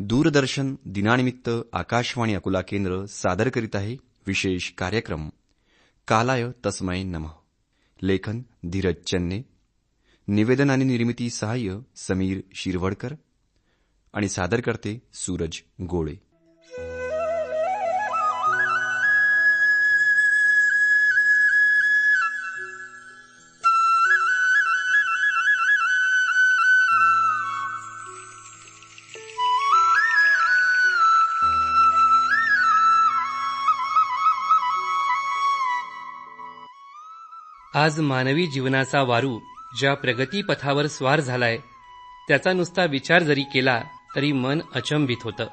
दूरदर्शन दिनानिमित्त आकाशवाणी अकोला केंद्र सादर करीत आहे विशेष कार्यक्रम. कालाय तस्मय नमः. लेखन धीरज चन्ने. निवेदन आणि निर्मिती सहाय्य समीर शिरवडकर. आणि सादर करते सूरज गोळे. आज मानवी जीवनाचा वारू ज्या प्रगतीपथावर स्वार झालाय त्याचा नुसता विचार जरी केला तरी मन अचंबित होतं.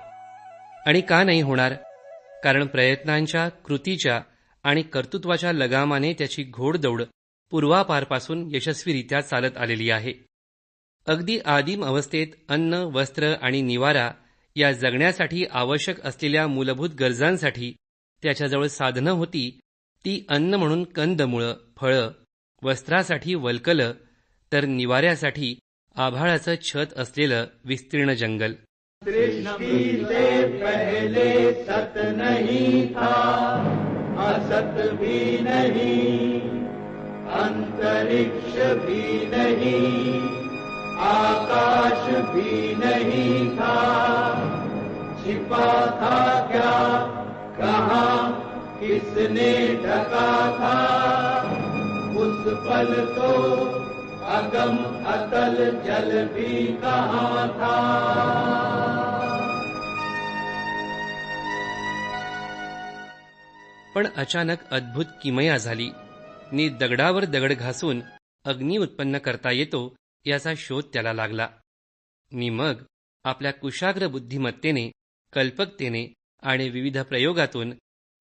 आणि का नाही होणार? कारण प्रयत्नांच्या कृतीच्या आणि कर्तृत्वाच्या लगामाने त्याची घोडदौड पूर्वापारपासून यशस्वीरित्या चालत आलेली आहे. अगदी आदिम अवस्थेत अन्न वस्त्र आणि निवारा या जगण्यासाठी आवश्यक असलेल्या मूलभूत गरजांसाठी त्याच्याजवळ साधनं होती ती अन्न म्हणून कंदमुळं फळं वस्त्रासाठी वलकलं तर निवाऱ्यासाठी आभाळाचं छत असलेलं विस्तीर्ण जंगल. पहले सत नहीं था असत भी नहीं अंतरिक्ष भी नहीं आकाश भी नहीं था छिपा था क्या कहा किसने ढका था? उस पल तो अगम अतल जल भी कहाँ था? पण अचानक अद्भुत किमया झाली. नी दगडावर दगड घासून अग्नी उत्पन्न करता येतो याचा शोध त्याला लागला. नी मग आपल्या कुशाग्र बुद्धिमत्तेने कल्पकतेने आणि विविध प्रयोगातून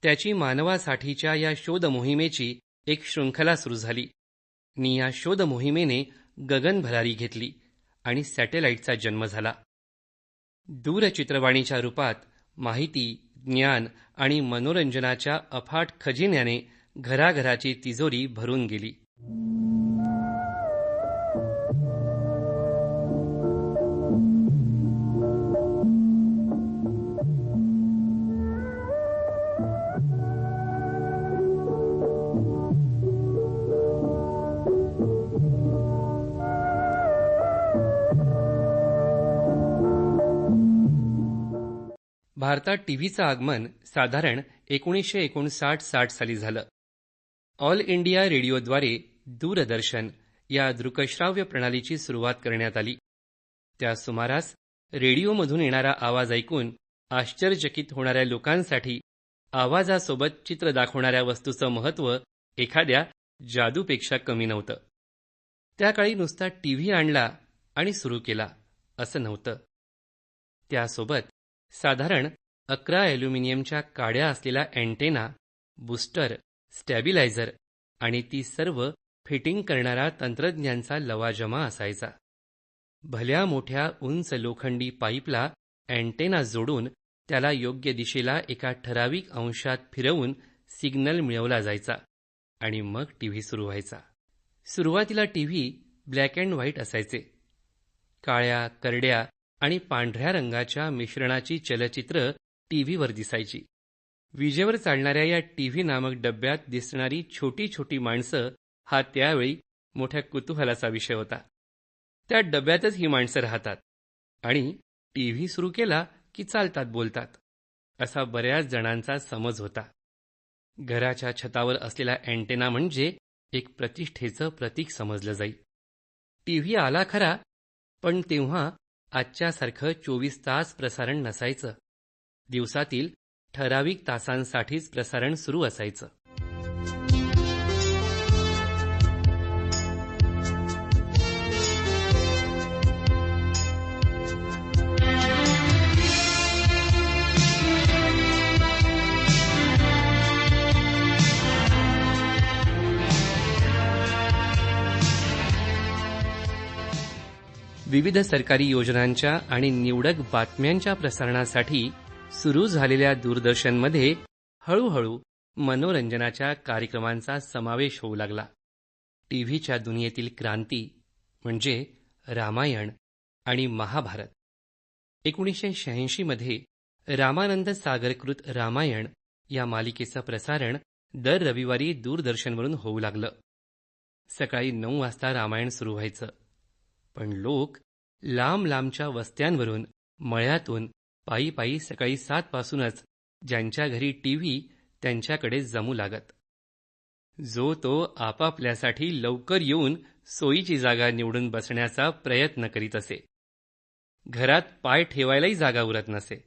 त्याची मानवासाठीच्या या शोध मोहिमेची एक शृंखला सुरू झाली. नि या शोध मोहिमेने गगन भरारी घेतली आणि सॅटेलाइटचा जन्म झाला. दूरचित्रवाणीच्या रूपात माहिती ज्ञान आणि मनोरंजनाच्या अफाट खजिन्याने घराघराची तिजोरी भरून गेली. भारतात टीव्हीचं आगमन साधारण एकोणीसशे एकोणसाठ साठ साली झालं. ऑल इंडिया रेडिओद्वारे दूरदर्शन या दृकश्राव्य प्रणालीची सुरुवात करण्यात आली. त्या सुमारास रेडिओमधून येणारा आवाज ऐकून आश्चर्यचकित होणाऱ्या लोकांसाठी आवाजासोबत चित्र दाखवणाऱ्या वस्तूचं महत्त्व एखाद्या जादूपेक्षा कमी नव्हतं. त्या काळी नुसता टीव्ही आणला आणि सुरू केला असं नव्हतं. त्यासोबत साधारण अकरा ॲल्युमिनियमच्या काड्या असलेला अँटेना बूस्टर स्टॅबिलायझर आणि ती सर्व फिटिंग करणारा तंत्रज्ञांचा लवाजमा असायचा. भल्या मोठ्या उंच लोखंडी पाईपला अँटेना जोडून त्याला योग्य दिशेला एका ठराविक अंशात फिरवून सिग्नल मिळवला जायचा आणि मग टीव्ही सुरू व्हायचा. सुरुवातीला टीव्ही ब्लॅक अँड व्हाईट असायचे. काळ्या करड्या आणि पांढऱ्या रंगाच्या मिश्रणाची चलचित्र टीव्हीवर दिसायची. विजेवर चालणाऱ्या या टीव्ही नामक डब्यात दिसणारी छोटी छोटी माणसं हा त्यावेळी मोठ्या कुतूहलाचा विषय होता. त्या डब्यातच ही माणसं राहतात आणि टीव्ही सुरू केला की चालतात बोलतात असा बऱ्याच जणांचा समज होता. घराच्या छतावर असलेला अँटेना म्हणजे एक प्रतिष्ठेचं प्रतीक समजलं जाई. टीव्ही आला खरा पण तेव्हा आजच्यासारखं चोवीस तास प्रसारण नसायचं. दिवसातील ठराविक तासांसाठीच प्रसारण सुरू असायचं. विविध सरकारी योजनांच्या आणि निवडक बातम्यांच्या प्रसारणासाठी सुरू झालेल्या दूरदर्शनमध्ये हळूहळू मनोरंजनाच्या कार्यक्रमांचा समावेश होऊ लागला. टीव्हीच्या दुनियेतील क्रांती म्हणजे रामायण आणि महाभारत. एकोणीसशे शहाऐंशीमध्ये रामानंद सागरकृत रामायण या मालिकेचं प्रसारण दर रविवारी दूरदर्शनवरून होऊ लागलं. सकाळी नऊ वाजता रामायण सुरू व्हायचं. पण लोक लांब लांबच्या वस्त्यांवरून मळ्यातून पायी पायी सकाळी सात पासूनच ज्यांच्या घरी टीव्ही त्यांच्याकडे जमू लागत. जो तो आपापल्यासाठी लवकर येऊन सोयीची जागा निवडून बसण्याचा प्रयत्न करीत असे. घरात पाय ठेवायलाही जागा उरत नसे.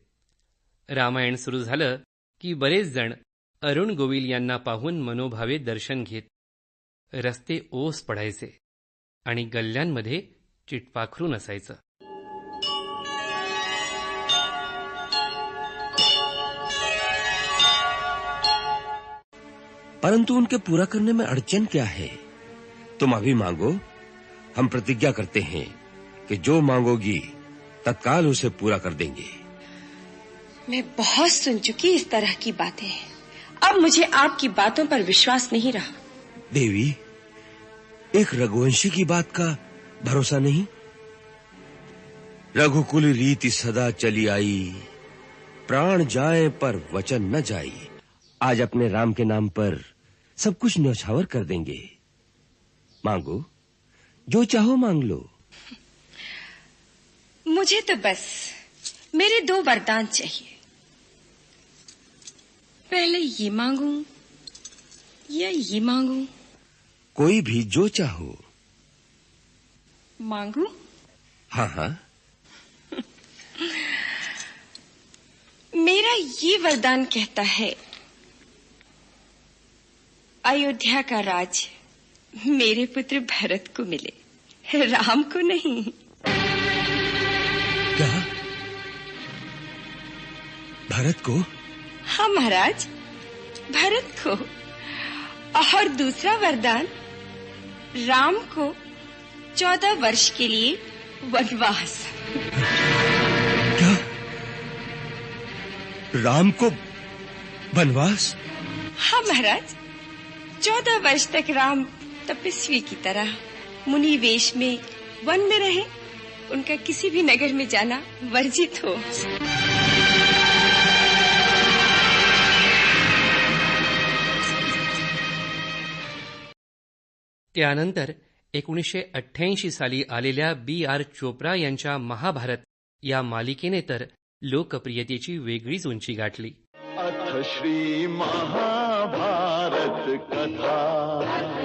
रामायण सुरू झालं की बरेच जण अरुण गोविल यांना पाहून मनोभावे दर्शन घेत रस्ते ओस पडायचे आणि गल्ल्यांमध्ये चिटपाखरून असायचं परंतु उनके पूरा करने में अड़चन क्या है? तुम अभी मांगो। हम प्रतिज्ञा करते हैं कि जो मांगोगी तत्काल उसे पूरा कर देंगे। मैं बहुत सुन चुकी इस तरह की बातें अब मुझे आपकी बातों पर विश्वास नहीं रहा। देवी एक रघुवंशी की बात का भरोसा नहीं? रघुकुल रीति सदा चली आई प्राण जाए पर वचन न जाई। आज अपने राम के नाम पर सब कुछ न्यौछावर कर देंगे। मांगो जो चाहो मांग लो। मुझे तो बस मेरे दो वरदान चाहिए। पहले ये मांगू या ये मांगू? कोई भी जो चाहो। मांगू? हाँ हाँ। मेरा ये वरदान कहता है अयोध्या का राज मेरे पुत्र भरत को मिले राम को नहीं। क्या भरत को? हाँ महाराज भरत को। और दूसरा वरदान राम को चौदह वर्ष के लिए वनवास। क्या? राम को वनवास? हाँ महाराज चौदह वर्ष तक राम तपस्वी की तरह मुनि वेश में वन में रहे। उनका किसी भी नगर में जाना वर्जित हो। त्यानंतर एकोणीसशे अठ्ठ्याऐंशी साली आलेल्या बी आर चोप्रा यांच्या महाभारत या मालिकेने तर लोकप्रियतेची वेगळीच उंची गाठली. अथ श्री कथा।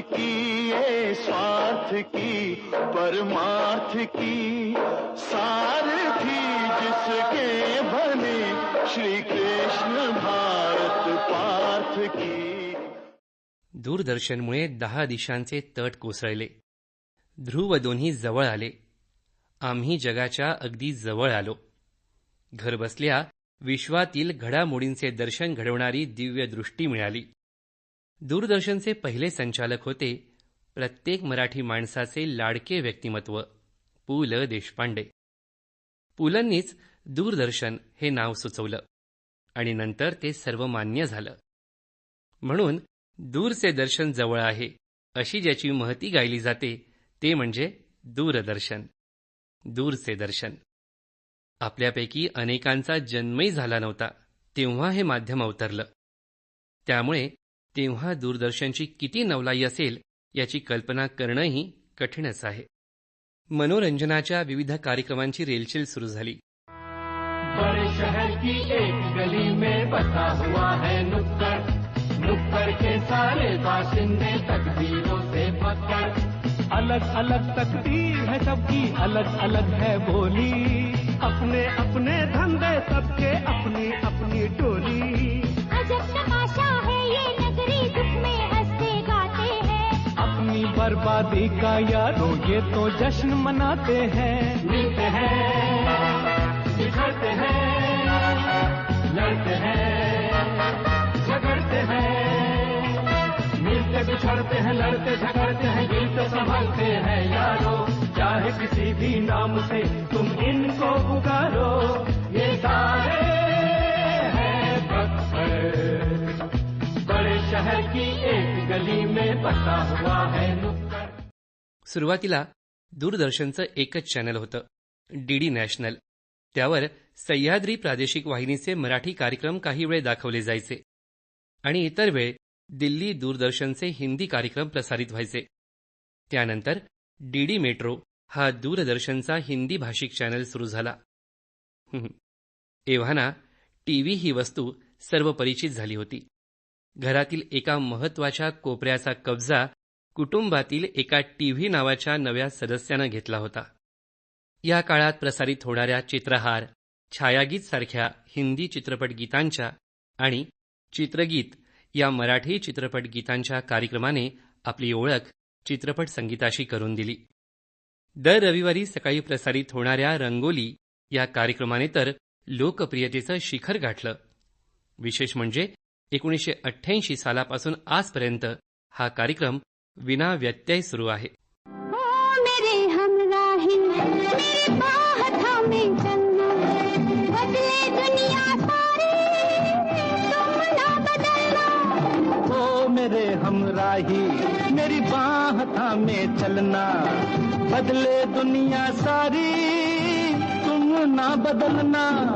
की ये स्वार्थ की परमार्थ की। सारथी जिसके बने श्री कृष्ण भारत पार्थ की। दूरदर्शनमुळे दहा दिशांचे तट कोसळले. ध्रुव दोन्ही जवळ आले. आम्ही जगाच्या अगदी जवळ आलो. घरबसल्या विश्वातील घडामोडींचे दर्शन घडवणारी दिव्य दृष्टी मिळाली. दूरदर्शनचे पहिले संचालक होते प्रत्येक मराठी माणसाचे लाडके व्यक्तिमत्व पु ल देशपांडे. पुलंनीच दूरदर्शन हे नाव सुचवलं आणि नंतर ते सर्वमान्य झालं. म्हणून दूरचे दर्शन जवळ आहे अशी ज्याची महती गायली जाते ते म्हणजे दूरदर्शन. दूरचे दर्शन. आपल्यापैकी अनेकांचा जन्मही झाला नव्हता तेव्हा हे माध्यम अवतरलं. त्यामुळे तेव्हा दूरदर्शनची किती नवलाई असेल याची कल्पना करणंही कठीणच आहे. मनोरंजनाच्या विविध कार्यक्रमांची रेलचेल सुरू झाली. बड़े शहर की एक गली में बसा हुआ है नुक्कड़। नुक्कड़ के सारे बाशिंदे तकदीरों से पकड़ अलग अलग तकदीर है सबकी अलग अलग है बोली। अपने अपने धंधे सबके अपनी अपनी टोली। बर्बादी का यारो ये तो जश्न मनाते हैं। मिलते हैं बिछड़ते हैं, लड़ते हैं, झगड़ते हैं। मिलते बिछड़ते हैं, लड़ते झगड़ते हैं गिलते संभलते हैं। यारो, चाहे किसी भी नाम से तुम इनको पुकारो, ये सारे शहर की एक गली में बसा हुआ है नुक्कड़। सुरुवातीला दूरदर्शनचं एकच चॅनल होतं डीडी नॅशनल. त्यावर सह्याद्री प्रादेशिक वाहिनीचे मराठी कार्यक्रम काही वेळ दाखवले जायचे आणि इतर वेळ दिल्ली दूरदर्शनचे हिंदी कार्यक्रम प्रसारित व्हायचे. त्यानंतर डीडी मेट्रो हा दूरदर्शनचा हिंदी भाषिक चॅनल सुरू झाला. एव्हाना टीव्ही ही वस्तू सर्व परिचित झाली होती. घरातील एका महत्त्वाच्या कोपऱ्याचा कब्जा कुटुंबातील एका टीव्ही नावाच्या नव्या सदस्यानं घेतला होता. या काळात प्रसारित होणाऱ्या चित्रहार छायागीत सारख्या हिंदी चित्रपट गीतांच्या आणि चित्रगीत या मराठी चित्रपट गीतांच्या कार्यक्रमाने आपली ओळख चित्रपट संगीताशी करून दिली. दर रविवारी सकाळी प्रसारित होणाऱ्या रंगोली या कार्यक्रमाने तर लोकप्रियतेचं शिखर गाठलं. विशेष म्हणजे एकोणीसशे अठ्ठ्याऐंशी सालापासून आजपर्यंत हा कार्यक्रम विना व्यत्यय सुरू आहे. मेरे हमराही मेरी बाह था में चलना। बदले दुनिया सारी तुम ना बदलना।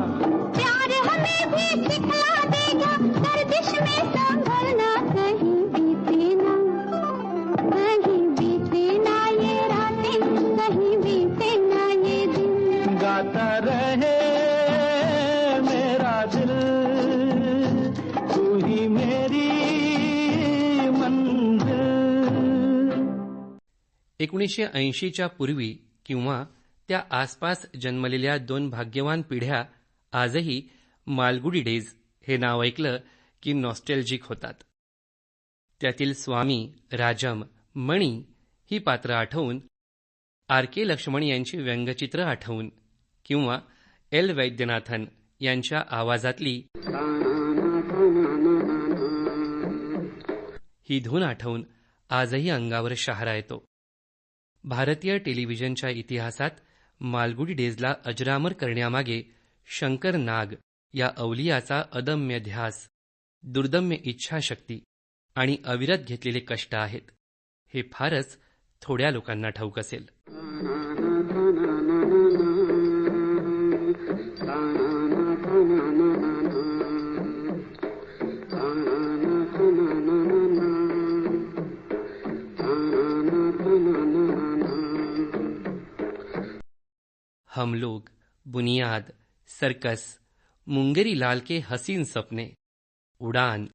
एकोणीसशे ऐंशीच्या पूर्वी किंवा त्या आसपास जन्मलेल्या दोन भाग्यवान पिढ्या आजही मालगुडी डेज हे नाव ऐकलं की नॉस्टेल्जिक होतात. त्यातील स्वामी राजम मणी ही पात्र आठवून आर के लक्ष्मण यांची व्यंगचित्र आठवून किंवा एल वैद्यनाथन यांच्या आवाजातली ही धून आठवून आजही अंगावर शहारा येतो. भारतीय टेलिव्हिजनच्या इतिहासात मालगुडी डेजला अजरामर करण्यामागे शंकर नाग या अवलियाचा अदम्य ध्यास दुर्दम्य इच्छाशक्ती आणि अविरत घेतलेले कष्ट आहेत. हे फारच थोड्या लोकांना ठाऊक असेल. हम लोग बुनियाद सर्कस मुंगेरी लाल के हसीन सपने उडान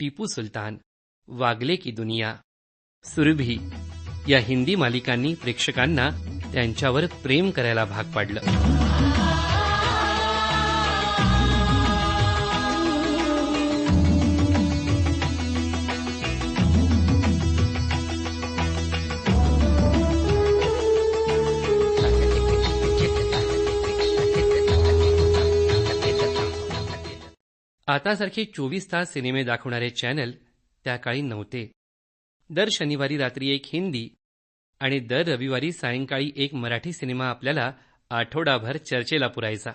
टीपू सुलतान वागले की दुनिया सुरभी या हिंदी मालिकांनी प्रेक्षकांना त्यांच्यावर प्रेम करायला भाग पाडलं. आतासारखे चोवीस तास सिनेमे दाखवणारे चॅनल त्या काळी नव्हते. दर शनिवारी रात्री एक हिंदी आणि दर रविवारी सायंकाळी एक मराठी सिनेमा आपल्याला आठवडाभर चर्चेला पुरायचा.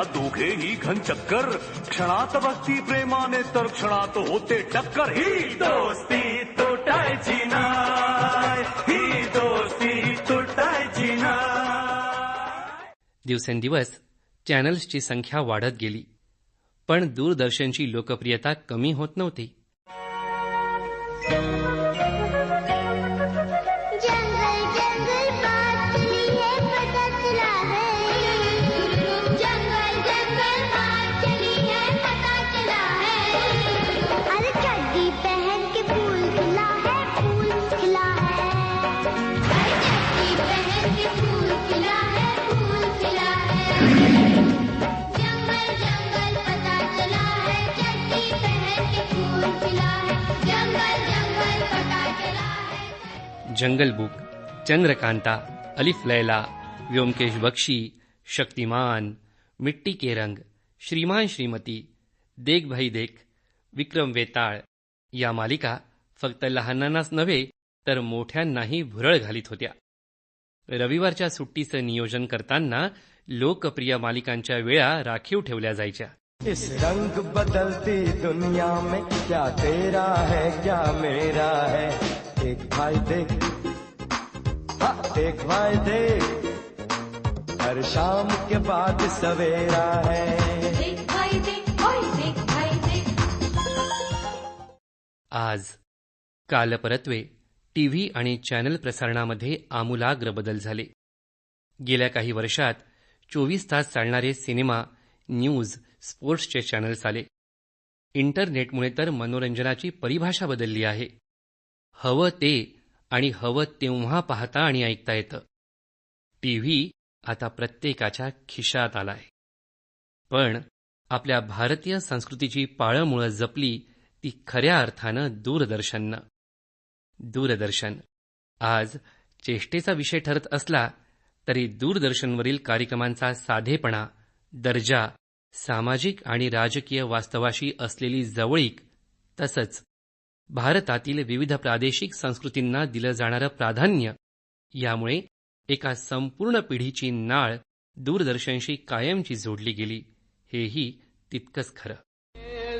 या दोघेही घन चक्कर। क्षणात बसती प्रेमाने तर क्षणात होते टक्कर। ही दोस्ती तुटायची नाय ही दोस्ती तुटायची नाय दिवसेंदिवस चॅनल्सची संख्या वाढत गेली पण दूरदर्शनची लोकप्रियता कमी होत नव्हती. जंगल बुक चंद्रकांता अलिफ लैला व्योमकेश बक्षी शक्तिमान मिट्टी के रंग श्रीमान श्रीमती देख भाई देख विक्रम वेताळ या मालिका फक्त लहानांनाच नव्हे तर मोठ्यांनाही भुरळ घालीत होत्या. रविवारच्या सुट्टीचं नियोजन करताना लोकप्रिय मालिकांच्या वेळा राखीव ठेवल्या जायच्या. इस रंग बदलती दुनिया में क्या तेरा है क्या मेरा है? एक भाई देख हाँ, एक भाई देख हर शाम के बाद सवेरा है। देख भाई देख ओए देख भाई देख आज कालपरत्वे टीव्ही आणि चॅनल प्रसारणामध्ये आमूलाग्र बदल झाले. गेल्या काही वर्षात चोवीस तास चालणारे सिनेमा न्यूज स्पोर्ट्सचे चॅनल्स आले. इंटरनेटमुळे तर मनोरंजनाची परिभाषा बदलली आहे. हवं ते आणि हवं तेव्हा पाहता आणि ऐकता येतं. टीव्ही आता प्रत्येकाच्या खिशात आलाय. पण आपल्या भारतीय संस्कृतीची पाळंमुळं जपली ती खऱ्या अर्थानं दूरदर्शननं दूरदर्शन. आज चेष्टेचा विषय ठरत असला तरी दूरदर्शनवरील कार्यक्रमांचा साधेपणा दर्जा सामाजिक आणि राजकीय वास्तवाशी असलेली जवळीक तसंच भारतातील विविध प्रादेशिक संस्कृतींना दिलं जाणारं प्राधान्य यामुळे एका संपूर्ण पिढीची नाळ दूरदर्शनशी कायमची जोडली गेली. हेही तितकंच खरं.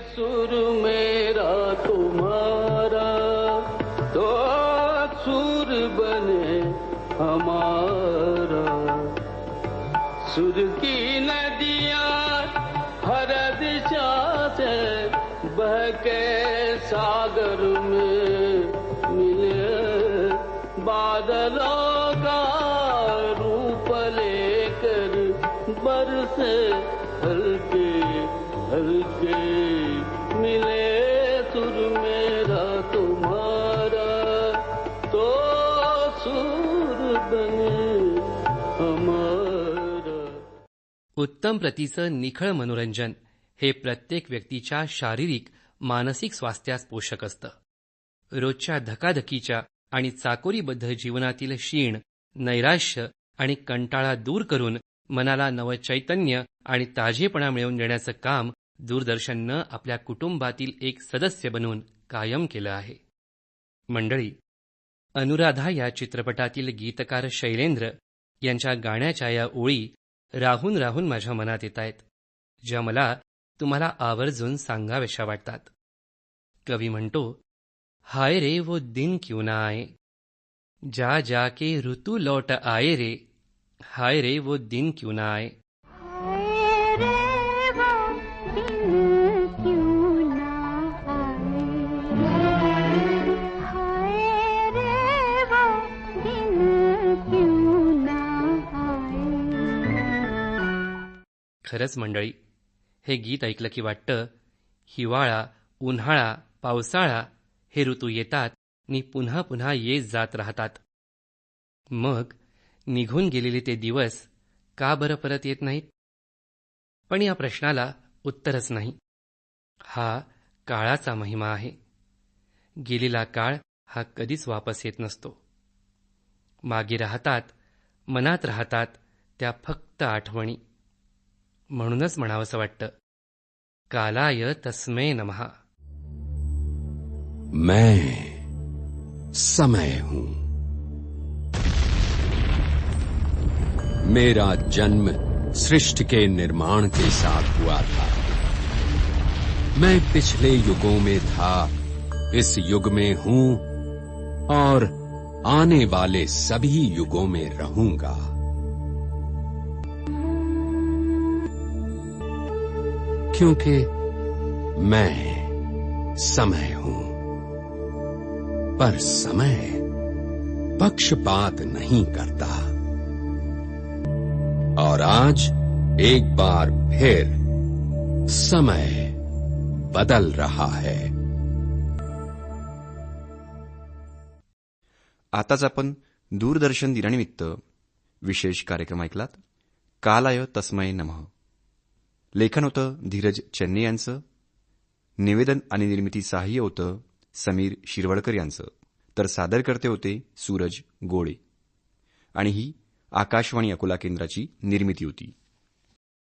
सुर मेरा तुम्हारा तो बने हमारा। सुर की नदिया हर दिशा से बहके सागर बादलों का रूप लेकर बरसे हल्के हल्के मिले सुर मेरा तुम्हारा। तो सुर बने हमारा। उत्तम प्रतीचं निखळ मनोरंजन हे प्रत्येक व्यक्तीच्या शारीरिक मानसिक स्वास्थ्यास पोषक असतं. रोजच्या धकाधकीच्या आणि चाकोरीबद्ध जीवनातील शीण नैराश्य आणि कंटाळा दूर करून मनाला नवचैतन्य आणि ताजेपणा मिळवून देण्याचं काम दूरदर्शननं आपल्या कुटुंबातील एक सदस्य बनून कायम केलं आहे. मंडळी अनुराधा या चित्रपटातील गीतकार शैलेंद्र यांच्या गाण्याच्या या ओळी राहून राहून माझ्या मनात येत आहेत ज्या मला तुम्हाला आवर्जून सांगाव्याशा वाटतात. कवी म्हणतो हाय रे वो दिन क्यों ना आए? जा जाके ऋतू लौट आए रे। हाय रे वो दिन क्यों ना आए? खरंच मंडळी, हे गीत ऐकलं की वाटतं, हिवाळा, उन्हाळा, पावसाळा हे ऋतू येतात आणि पुन्हा पुन्हा येत जात राहतात. मग निघून गेलेले ते दिवस का बरं परत येत नाहीत? पण या प्रश्नाला उत्तरच नाही. हा काळाचा महिमा आहे. गेलेला काळ हा कधीच वापस येत नसतो. मागे राहतात मनात राहतात त्या फक्त आठवणी. म्हणूनच म्हणावंसं वाटतं कालाय तस्मै नमः. मैं समय हूँ। मेरा जन्म सृष्टि के निर्माण के साथ हुआ था। मैं पिछले युगों में था, इस युग में हूँ और आने वाले सभी युगों में रहूँगा। क्योंकि मैं समय हूँ। पर समय पक्षपात नहीं करता। और आज एक बार फिर समय बदल रहा है। आताच आपण दूरदर्शन दिनानिमित्त विशेष कार्यक्रम ऐकलात. कालाय तस्मय नमः. लेखन होतं धीरज चेन्नई यांचं. निवेदन आणि निर्मिती सहाय्य होतं समीर शिरवडकर यांचं. तर सादरकर्ते होते सूरज गोळे. आणि ही आकाशवाणी अकोला केंद्राची निर्मिती होती.